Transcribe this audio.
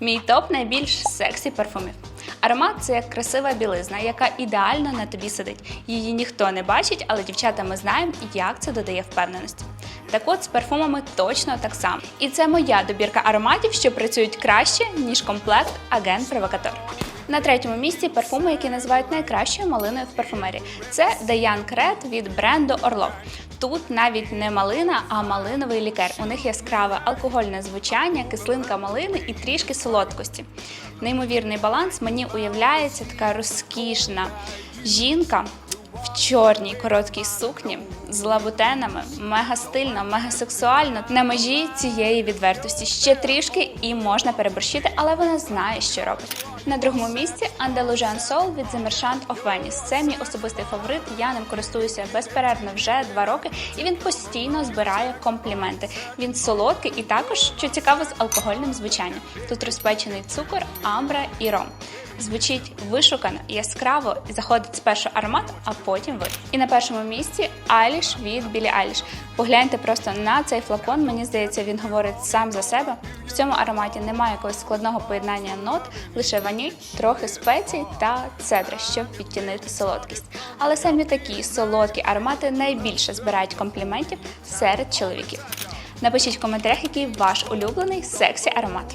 Мій топ найбільш сексі парфумів. Аромат це як красива білизна, яка ідеально на тобі сидить. Її ніхто не бачить, але дівчата ми знаємо, як це додає впевненості. Так от з парфумами точно так само. І це моя добірка ароматів, що працюють краще, ніж комплект агент-провокатор. На третьому місці парфуми, які називають найкращою малиною в парфумерії. Це Даян Крет від бренду Орлов. Тут навіть не малина, а малиновий лікер. У них яскраве алкогольне звучання, кислинка малини і трішки солодкості. Неймовірний баланс мені уявляється така розкішна жінка в чорній короткій сукні з лабутенами, мега стильно, мега сексуально на межі цієї відвертості. Ще трішки і можна переборщити, але вона знає, що робить. На другому місці Andalusian Soul від The Merchant of Venice. Це мій особистий фаворит. Я ним користуюся безперервно вже два роки, і він постійно збирає компліменти. Він солодкий і також, що цікаво, з алкогольним звучанням. Тут розпечений цукор, амбра і ром. Звучить вишукано, яскраво і заходить спершу аромат, а потім ви. І на першому місці Айліш від Білі Айліш. Погляньте просто на цей флакон. Мені здається, він говорить сам за себе. В цьому ароматі немає якогось складного поєднання нот, лише ваніль, трохи спецій та цедра, щоб відтінити солодкість. Але самі такі солодкі аромати найбільше збирають компліментів серед чоловіків. Напишіть в коментарях, який ваш улюблений сексі аромат.